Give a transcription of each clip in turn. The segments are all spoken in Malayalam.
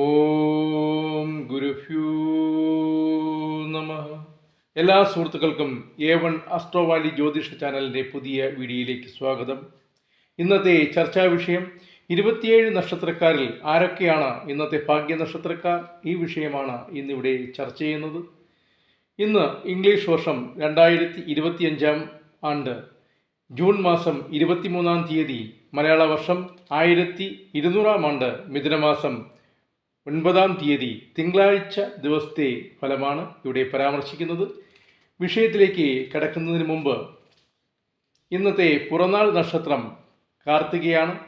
ഓം ഗുരുഭ്യൂ നമ. എല്ലാ സുഹൃത്തുക്കൾക്കും എ വൺ അസ്ട്രോവാലി ജ്യോതിഷ ചാനലിന്റെ പുതിയ വീഡിയോയിലേക്ക് സ്വാഗതം. ഇന്നത്തെ ചർച്ചാ വിഷയം ഇരുപത്തിയേഴ് നക്ഷത്രക്കാരിൽ ആരൊക്കെയാണ്? ഇന്നത്തെ ഭാഗ്യ നക്ഷത്രക്കാർ ഈ വിഷയമാണ് ഇന്നിവിടെ ചർച്ച ചെയ്യുന്നത്. ഇന്ന് ഇംഗ്ലീഷ് വർഷം രണ്ടായിരത്തി ഇരുപത്തിയഞ്ചാം ആണ്ട് ജൂൺ മാസം ഇരുപത്തിമൂന്നാം തീയതി മലയാള വർഷം ആയിരത്തി ഇരുന്നൂറാം ആണ്ട് മിഥുനമാസം ഒൻപതാം തീയതി തിങ്കളാഴ്ച ദിവസത്തെ ഫലമാണ് ഇവിടെ പരാമർശിക്കുന്നത്. വിഷയത്തിലേക്ക് കടക്കുന്നതിന് മുമ്പ് ഇന്നത്തെ പുറനാൾ നക്ഷത്രം കാർത്തികയാണ്.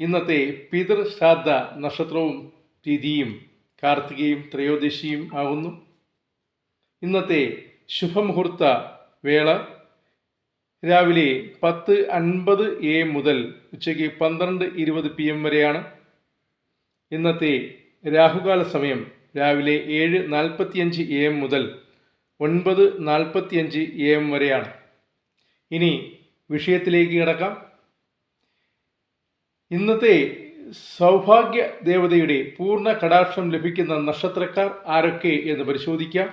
ഇന്നത്തെ പിതൃശ്രാദ്ധ നക്ഷത്രവും തിഥിയും കാർത്തികയും ത്രയോദശിയും ആകുന്നു. ഇന്നത്തെ ശുഭമുഹൂർത്ത വേള. രാവിലെ പത്ത് അൻപത് എ മുതൽ ഉച്ചയ്ക്ക് പന്ത്രണ്ട് ഇരുപത് പി എം വരെയാണ്. ഇന്നത്തെ രാഹുകാല സമയം രാവിലെ ഏഴ് നാൽപ്പത്തിയഞ്ച് എ എം മുതൽ ഒൻപത് നാൽപ്പത്തിയഞ്ച് എ എം വരെയാണ്. ഇനി വിഷയത്തിലേക്ക് കിടക്കാം. ഇന്നത്തെ സൗഭാഗ്യ ദേവതയുടെ പൂർണ കടാക്ഷം ലഭിക്കുന്ന നക്ഷത്രക്കാർ ആരൊക്കെ എന്ന് പരിശോധിക്കാം.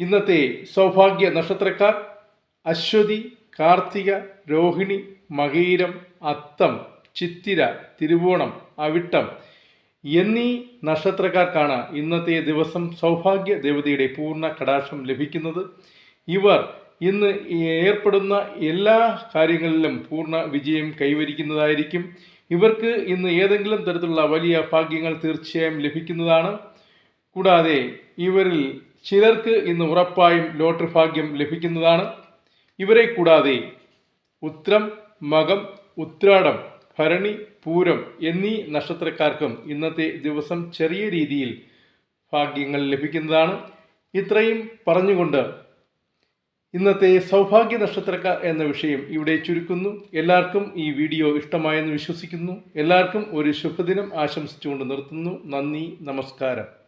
ഇന്നത്തെ സൗഭാഗ്യ നക്ഷത്രക്കാർ അശ്വതി കാർത്തിക രോഹിണി മകീരം അത്തം ചിത്തിര തിരുവോണം അവിട്ടം എന്നീ നക്ഷത്രക്കാർക്കാണ് ഇന്നത്തെ ദിവസം സൗഭാഗ്യ ദേവതയുടെ പൂർണ കടാക്ഷം ലഭിക്കുന്നത്. ഇവർ ഇന്ന് ഏർപ്പെടുന്ന എല്ലാ കാര്യങ്ങളിലും പൂർണ വിജയം കൈവരിക്കുന്നതായിരിക്കും. ഇവർക്ക് ഇന്ന് ഏതെങ്കിലും തരത്തിലുള്ള വലിയ ഭാഗ്യങ്ങൾ തീർച്ചയായും ലഭിക്കുന്നതാണ്. കൂടാതെ ഇവരിൽ ചിലർക്ക് ഇന്ന് ഉറപ്പായും ലോട്ടറി ഭാഗ്യം ലഭിക്കുന്നതാണ്. ഇവരെ കൂടാതെ ഉത്രം മകം ഉത്രാടം ഭരണി പൂരം എന്നീ നക്ഷത്രക്കാർക്കും ഇന്നത്തെ ദിവസം ചെറിയ രീതിയിൽ ഭാഗ്യങ്ങൾ ലഭിക്കുന്നതാണ്. ഇത്രയും പറഞ്ഞുകൊണ്ട് ഇന്നത്തെ സൗഭാഗ്യ നക്ഷത്രക്കാർ എന്ന വിഷയം ഇവിടെ ചുരുക്കുന്നു. എല്ലാവർക്കും ഈ വീഡിയോ ഇഷ്ടമായെന്ന് വിശ്വസിക്കുന്നു. എല്ലാവർക്കും ഒരു ശുഭദിനം ആശംസിച്ചുകൊണ്ട് നിർത്തുന്നു. നന്ദി നമസ്കാരം.